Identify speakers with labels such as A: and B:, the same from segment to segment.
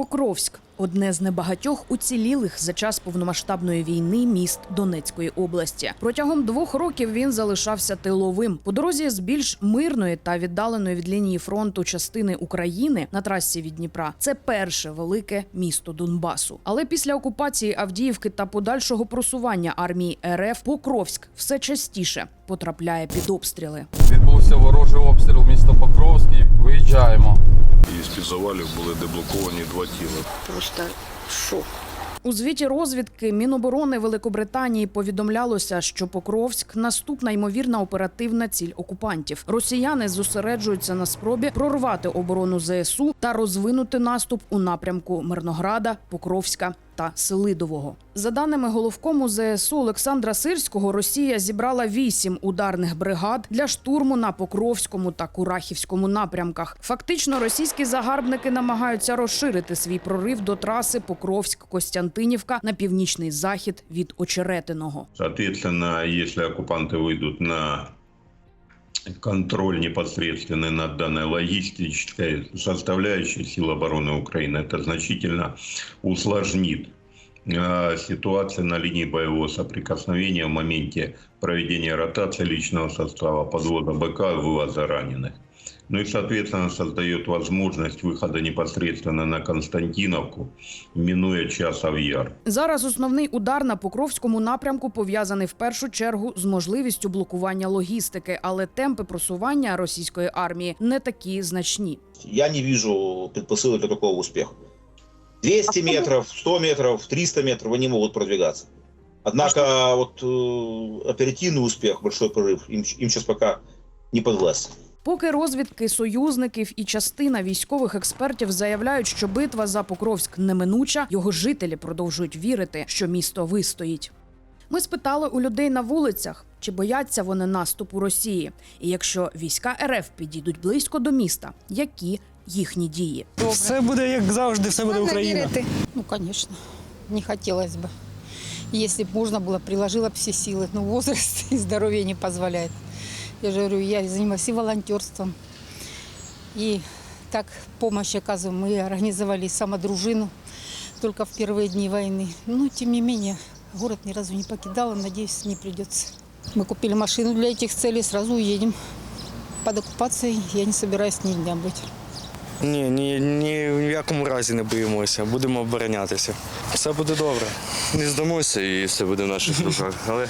A: Покровськ одне з небагатьох уцілілих за час повномасштабної війни міст Донецької області. Протягом двох років він залишався тиловим. По дорозі з більш мирної та віддаленої від лінії фронту частини України на трасі від Дніпра. Це перше велике місто Донбасу. Але після окупації Авдіївки та подальшого просування армії РФ Покровськ все частіше потрапляє під обстріли.
B: Відбувся ворожий обстріл міста Покровський. Виїжджаємо.
C: І з-під завалів були деблоковані два тіла.
D: Просто шок.
A: У звіті розвідки Міноборони Великобританії повідомлялося, що Покровськ наступна ймовірна оперативна ціль окупантів. Росіяни зосереджуються на спробі прорвати оборону ЗСУ та розвинути наступ у напрямку Мирнограда, Покровська та Селидового. За даними головкому ЗСУ Олександра Сирського, Росія зібрала вісім ударних бригад для штурму на Покровському та Курахівському напрямках. Фактично, російські загарбники намагаються розширити свій прорив до траси Покровськ-Костянтинівка на північний захід від Очеретиного.
E: Соответственно, если оккупанты выйдут на контроль непосредственно над данной логистической составляющей сил обороны Украины, это значительно усложнит э, ситуацию на линии боевого соприкосновения в моменте проведения ротации личного состава, подвода БК и вывоза раненых. Ну и, соответственно, создает возможность выхода непосредственно на Константиновку, минуя Часов Яр.
A: Зараз основний удар на Покровському напрямку пов'язаний в першу чергу з можливістю блокування логістики, але темпи просування російської армії не такі значні.
F: Я не вижу предпосылок для такого успеха. 200 метров, 100 метров, 300 метров они могут продвигаться. Однако вот э, оперативный успех, большой прорыв, им, им сейчас пока не подвластен.
A: Поки розвідки союзників і частина військових експертів заявляють, що битва за Покровськ неминуча, його жителі продовжують вірити, що місто вистоїть. Ми спитали у людей на вулицях, чи бояться вони наступу Росії, і якщо війська РФ підійдуть близько до міста, які їхні дії.
G: Все буде як завжди, все буде Україна.
D: Ну, конечно, не хотелось бы. Если бы можно было, приложила бы все силы. Но возраст и здоровье не позволяет. Я же говорю, я занимаюсь и волонтерством. И так помощь оказываем. Мы организовали самодружину только в первые дни войны. Но, тем не менее, город ни разу не покидала. Надеюсь, не придется. Мы купили машину для этих целей, сразу уедем. Под оккупацией я не собираюсь ни дня быть.
G: Ні, ні, ні в якому разі не боїмося, будемо оборонятися. Все буде добре.
H: Не здамося і все буде в наших руках. Але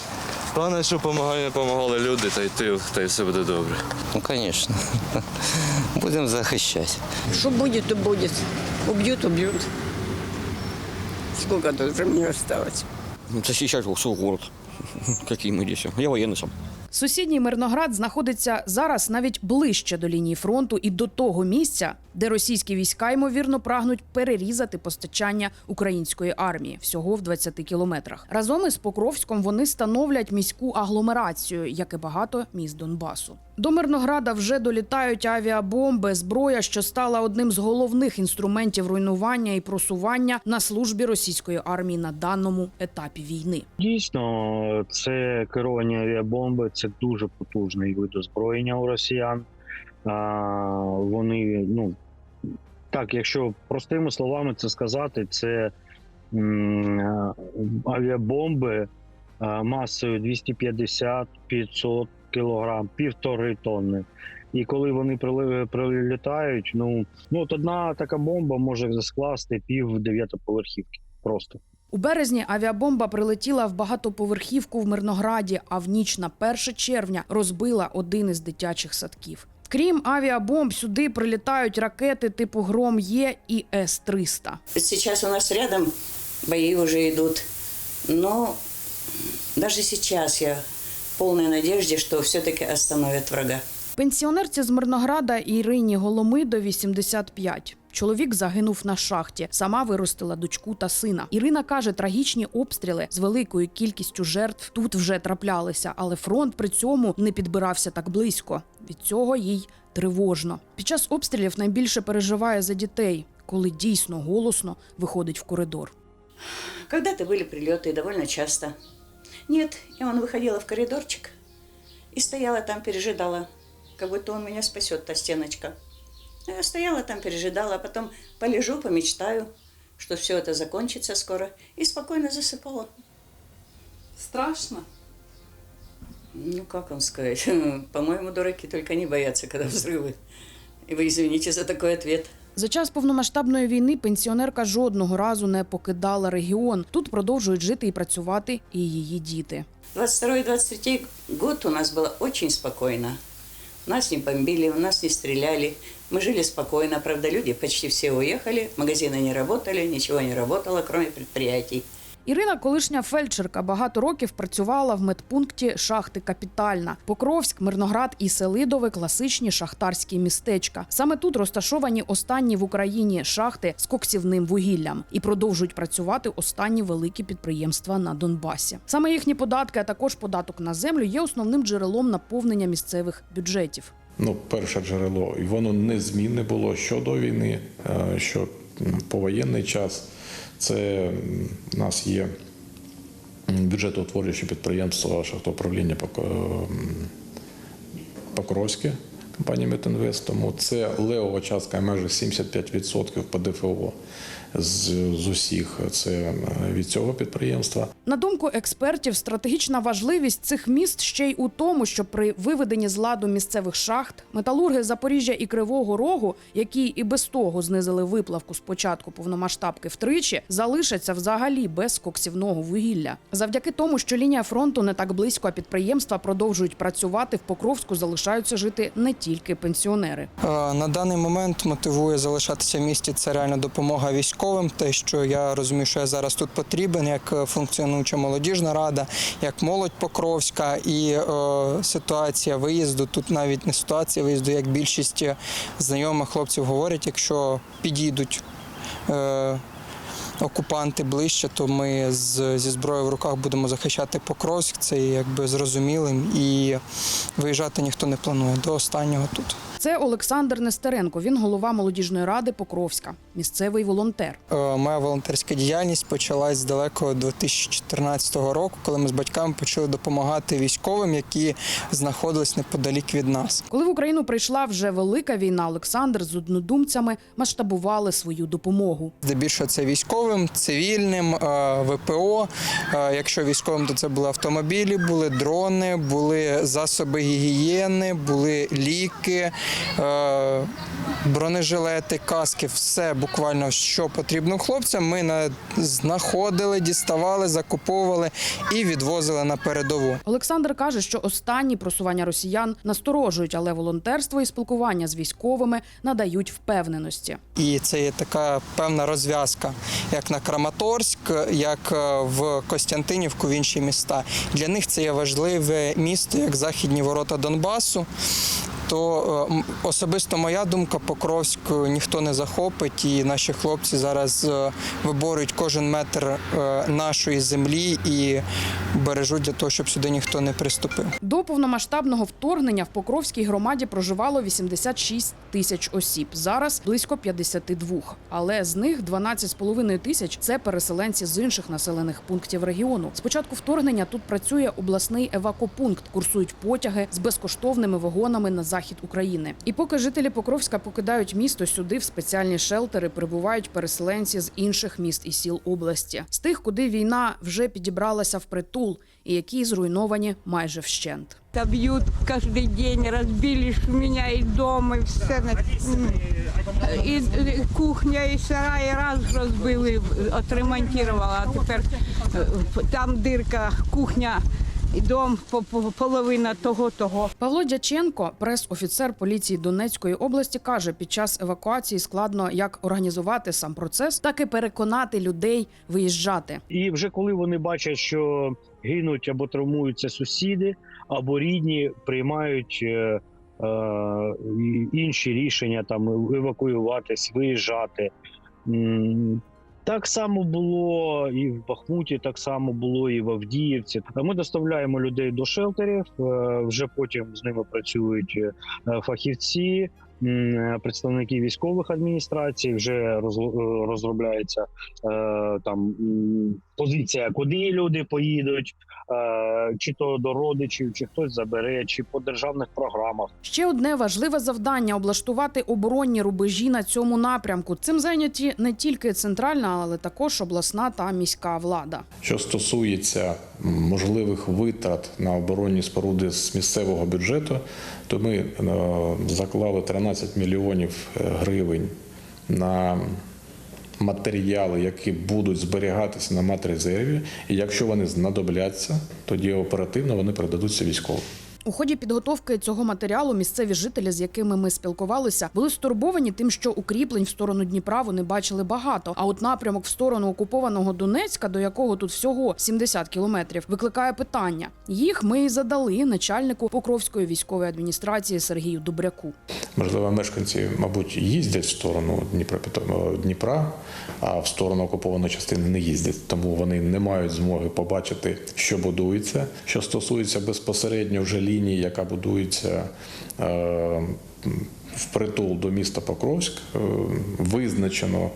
H: головне, що допомагали, допомагали люди, та й ти, та й все буде добре.
I: Ну, конечно. Будем захищать.
J: Что будет, то будет. Убьют, убьют. Сколько тут уже мне осталось?
I: Защищать свой город. Какие мы здесь? Я военный сам.
A: Сусідній Мирноград знаходиться зараз навіть ближче до лінії фронту і до того місця, де російські війська ймовірно прагнуть перерізати постачання української армії всього в 20 кілометрах. Разом із Покровськом вони становлять міську агломерацію, як і багато міст Донбасу. До Мирнограда вже долітають авіабомби, зброя, що стала одним з головних інструментів руйнування і просування на службі російської армії на даному етапі війни.
K: Дійсно, це керовані авіабомби, це дуже потужний вид озброєння у росіян. Вони, ну так, якщо простими словами це сказати, це авіабомби масою 250-500 кілограм, півтори тонни. І коли вони прилітають, ну, ну от одна така бомба може скласти пів дев'ятоповерхівки. Просто.
A: У березні авіабомба прилетіла в багатоповерхівку в Мирнограді, а в ніч на 1 червня розбила один із дитячих садків. Крім авіабомб, сюди прилітають ракети типу Гром Є і С-300.
J: Сейчас у нас рядом бои уже идут. Но даже сейчас я полной надежде, что все-таки остановят врага.
A: Пенсіонерці з Мирнограда Ірині Голомидо 85. Чоловік загинув на шахті. Сама виростила дочку та сина. Ірина каже, трагічні обстріли з великою кількістю жертв тут вже траплялися, але фронт при цьому не підбирався так близько. Від цього їй тривожно. Під час обстрілів найбільше переживає за дітей, коли дійсно голосно виходить в коридор.
J: Когда-то были прилеты довольно часто. Нет, и он выходила в коридорчик и стояла там, пережидала, как будто он меня спасет, та стеночка. Ну, Я стояла там, пережидала, а потом полежу, помечтаю, что все это закончится скоро, и спокойно засыпала.
A: Страшно.
J: Ну, как вам сказать? По-моему, дураки только не боятся, когда взрывы. И вы извините за такой ответ.
A: За час повномасштабної війни пенсіонерка жодного разу не покидала регіон. Тут продовжують жити і працювати і її діти.
J: 22-23 год у нас было очень спокойно. Нас не бомбили, у нас не стреляли. Мы жили спокойно. Правда, люди почти все уехали, магазины не работали, ничего не работало, кроме предприятий.
A: Ірина, колишня фельдшерка, багато років працювала в медпункті шахти Капітальна. Покровськ, Мирноград і Селидове класичні шахтарські містечка. Саме тут розташовані останні в Україні шахти з коксівним вугіллям і продовжують працювати останні великі підприємства на Донбасі. Саме їхні податки, а також податок на землю, є основним джерелом наповнення місцевих бюджетів.
L: ну, перше джерело, і воно незмінне було що до війни, е, що повоєнний час. Це у нас є бюджетоутворююче підприємство шахтоуправління Покровське, компанія Метінвест, тому це левова частка майже 75% по ДФО з, з усіх. Це е, від цього підприємства.
A: На думку експертів, стратегічна важливість цих міст ще й у тому, що при виведенні з ладу місцевих шахт металурги Запоріжжя і Кривого Рогу, які і без того знизили виплавку з початку повномасштабки втричі, залишаться взагалі без коксівного вугілля. Завдяки тому, що лінія фронту не так близько, а підприємства продовжують працювати в Покровську, залишаються жити не тільки пенсіонери.
M: Е, На даний момент мотивує залишатися в місті це реальна допомога військовим. Те, що я розумію, що я зараз тут потрібен, як е, функціонуюча молодіжна рада, як молодь Покровська, і е, ситуація виїзду тут навіть не ситуація виїзду, як більшість знайомих хлопців говорять, якщо підійдуть. Е, Окупанти ближче, то ми з, зі зброєю в руках будемо захищати Покровськ. Це якби зрозумілим і виїжджати ніхто не планує до останнього тут.
A: Це Олександр Нестеренко. Він голова молодіжної ради Покровська, місцевий волонтер.
M: Е, Моя волонтерська діяльність почалась з далекого 2014 року, коли ми з батьками почали допомагати військовим, які знаходились неподалік від нас.
A: Коли в Україну прийшла вже велика війна, Олександр з однодумцями масштабували свою допомогу.
M: Здебільшого це військовим, цивільним, е, ВПО. Е, Якщо військовим, то це були автомобілі, були дрони, були засоби гігієни, були ліки, бронежилети, каски, все буквально, що потрібно хлопцям. Ми на- знаходили, діставали, закуповували і відвозили на передову.
A: Олександр каже, що останні просування росіян насторожують, але волонтерство і спілкування з військовими надають впевненості.
M: І це є така певна розв'язка, як на Краматорськ, як е, в Костянтинівку, в інші міста. Для них це є важливе місто, як західні ворота Донбасу. То е, особисто моя думка, Покровськ е, ніхто не захопить, і наші хлопці зараз е, виборюють кожен метр нашої землі і бережуть для того, щоб сюди ніхто не приступив.
A: До повномасштабного вторгнення в Покровській громаді проживало 86 тисяч осіб. Зараз близько 52. Але з них 12,5 тисяч це переселенці з інших населених пунктів регіону. З початку вторгнення тут працює обласний евакопункт. Курсують потяги з безкоштовними вагонами на захід України. І поки жителі Покровська покидають місто, сюди в спеціальні шелтери прибувають переселенці з інших міст і сіл області, з тих, куди війна вже підібралася в притул, і які зруйновані майже вщент.
N: Да бьют каждый день, разбили ж у меня и дом, и все. на- І, і кухня, і сарай раз розбили, отремонтувала, а тепер е, там дирка, кухня, і дом, по- по- половина того-того.
A: Павло Дяченко, прес-офіцер поліції Донецької області, каже, під час евакуації складно як організувати сам процес, так і переконати людей виїжджати.
K: І вже коли вони бачать, що гинуть або травмуються сусіди, або рідні, приймають е, е, інші рішення там евакуюватись, виїжджати. Так само було і в Бахмуті, так само було і в Авдіївці. Ми доставляємо людей до шелтерів. е, Вже потім з ними працюють е, фахівці, представники військових адміністрацій. Вже розробляється е, там м, позиція, куди люди поїдуть, е, чи то до родичів, чи хтось забере, чи по державних програмах.
A: Ще одне важливе завдання облаштувати оборонні рубежі на цьому напрямку. Цим зайняті не тільки центральна, але також обласна та міська влада.
L: Що стосується можливих витрат на оборонні споруди з місцевого бюджету, то ми е, заклали 13 мільйонів е, гривень на матеріали, які будуть зберігатися на матрезерві. І якщо вони знадобляться, тоді оперативно вони передадуться військовим.
A: У ході підготовки цього матеріалу місцеві жителі, з якими ми спілкувалися, були стурбовані тим, що укріплень в сторону Дніпра вони бачили багато. А от напрямок в сторону окупованого Донецька, до якого тут всього 70 кілометрів, викликає питання. Їх ми і задали начальнику Покровської військової адміністрації Сергію Добряку.
L: Можливо, мешканці, мабуть, їздять в сторону Дніпропетро- Дніпра, а в сторону окупованої частини не їздять, тому вони не мають змоги побачити, що будується. Що стосується безпосередньо вже лінії, яка будується е, впритул до міста Покровськ, е, визначено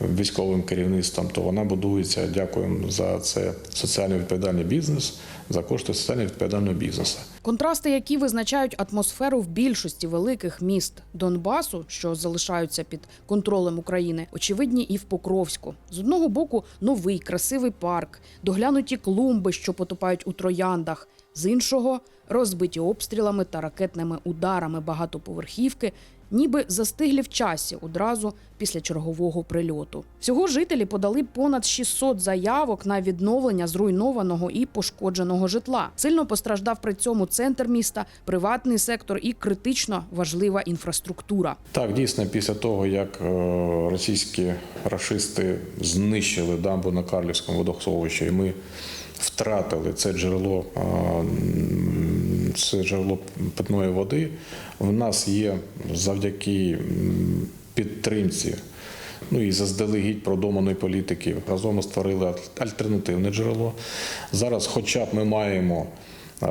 L: військовим керівництвом, то вона будується. Дякуємо за це соціально відповідальний бізнес, за кошти соціально відповідального бізнесу.
A: Контрасти, які визначають атмосферу в більшості великих міст Донбасу, що залишаються під контролем України, очевидні і в Покровську. З одного боку, новий красивий парк, доглянуті клумби, що потопають у трояндах. З іншого розбиті обстрілами та ракетними ударами багатоповерхівки, ніби застиглі в часі одразу після чергового прильоту. Всього жителі подали понад 600 заявок на відновлення зруйнованого і пошкодженого житла. Сильно постраждав при цьому центр міста, приватний сектор і критично важлива інфраструктура.
L: Так, дійсно, після того, як е, російські рашисти знищили дамбу на Карлівському водосховищі, і ми втратили це джерело, е, це джерело питної води, в нас є завдяки підтримці. Ну і заздалегідь продуманої політики разом ми створили альтернативне джерело. Зараз, хоча б ми маємо е,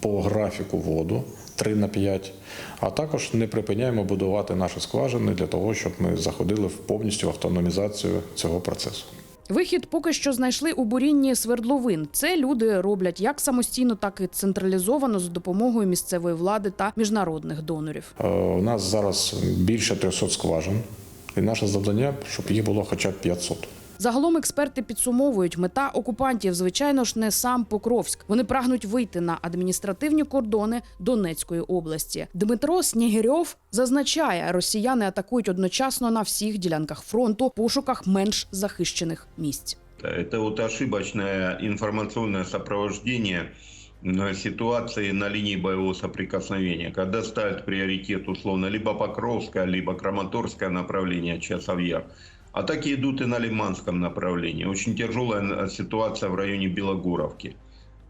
L: по графіку воду 3 на 5, а також не припиняємо будувати наші скважини для того, щоб ми заходили в повністю автономізацію цього процесу.
A: Вихід поки що знайшли у бурінні свердловин. Це люди роблять як самостійно, так і централізовано за допомогою місцевої влади та міжнародних донорів.
L: Е, У нас зараз більше 300 скважин, і наше завдання, щоб їх було хоча б 500.
A: Загалом експерти підсумовують, мета окупантів, звичайно ж, не сам Покровськ. Вони прагнуть вийти на адміністративні кордони Донецької області. Дмитро Снігирьов зазначає, росіяни атакують одночасно на всіх ділянках фронту пошуках менш захищених місць.
E: Это вот ошибочное информационное сопровождение э, ситуации на линии боевого соприкосновения, когда ставят приоритет условно либо Покровское, либо Краматорское направление, Часов-Яр. Атаки идут и на Лиманском направлении. Очень тяжелая э, ситуация в районе Белогоровки.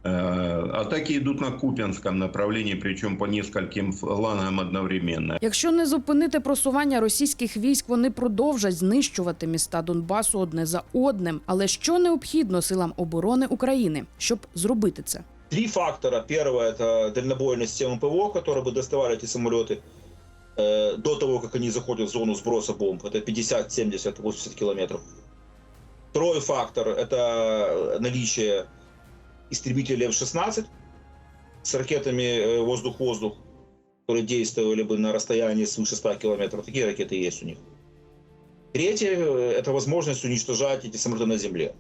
E: Э, Атаки идут на Купянском направлении, причем по нескольким флангам одновременно.
A: Якщо не зупинити просування російських військ, вони продовжать знищувати міста Донбасу одне за одним. Але що необхідно силам оборони України, щоб зробити це?
F: Три фактора. Первое – это дальнобойная система ПВО, которые бы доставали эти самолеты Э, до того, как они заходят в зону сброса бомб. Это 50, 70, 80 километров. Второй фактор – это наличие истребителей F-16 с ракетами э, воздух-воздух, которые действовали бы на расстоянии свыше 100 километров. Такие ракеты есть у них. Третье – это возможность уничтожать эти самолеты на земле.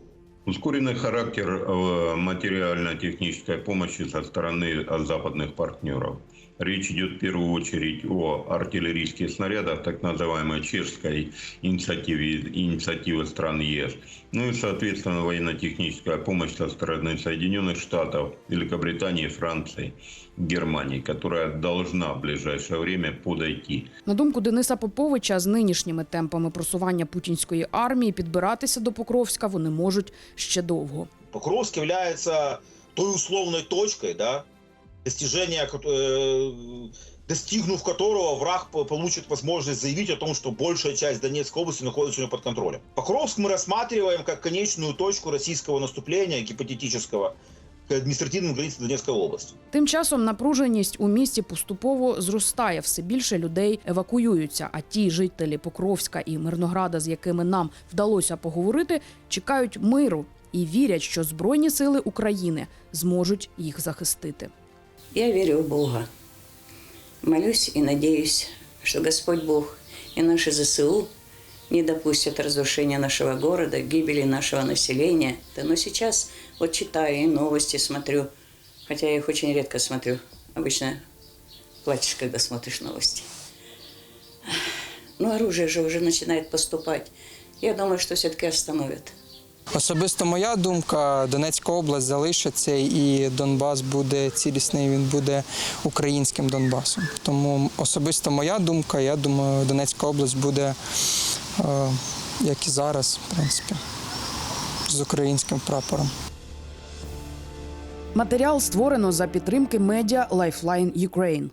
E: Ускоренный характер э, материально-технической помощи со стороны западных партнеров. Речь идет в первую очередь о артиллерийских снарядах, так называемой чешской инициативе, инициативы стран ЕС. Ну и, соответственно, военно-техническая помощь со стороны Соединенных Штатов, Великобритании, Франции, Германии, которая должна в ближайшее время подойти.
A: На думку Дениса Поповича, з нинішніми темпами просування путінської армії підбиратися до Покровська вони можуть ще довго.
F: Покровск является той условной точкой, да, достижения, ко- э, достигнув которого враг по- получит возможность заявить о том, что большая часть Донецкой области находится у него под контролем. Покровск мы рассматриваем как конечную точку российского наступления, гипотетического, к административным границам Донецкой области.
A: Тим часом напруженість у місті поступово зростає. Все більше людей евакуюються. А ті жителі Покровська і Мирнограда, з якими нам вдалося поговорити, чекають миру і вірять, що збройні сили України зможуть їх захистити.
J: Я верю в Бога. Молюсь и надеюсь, что Господь Бог и наши ЗСУ не допустят разрушения нашего города, гибели нашего населения. Да, но сейчас вот читаю и новости смотрю, хотя я их очень редко смотрю. Обычно плачешь, когда смотришь новости. Но оружие же уже начинает поступать. Я думаю, что все-таки остановят.
M: Особисто моя думка, Донецька область залишиться і Донбас буде цілісний, він буде українським Донбасом. Тому особисто моя думка, я думаю, Донецька область буде, е, як і зараз, в принципі, з українським прапором.
A: Матеріал створено за підтримки медіа Lifeline Ukraine.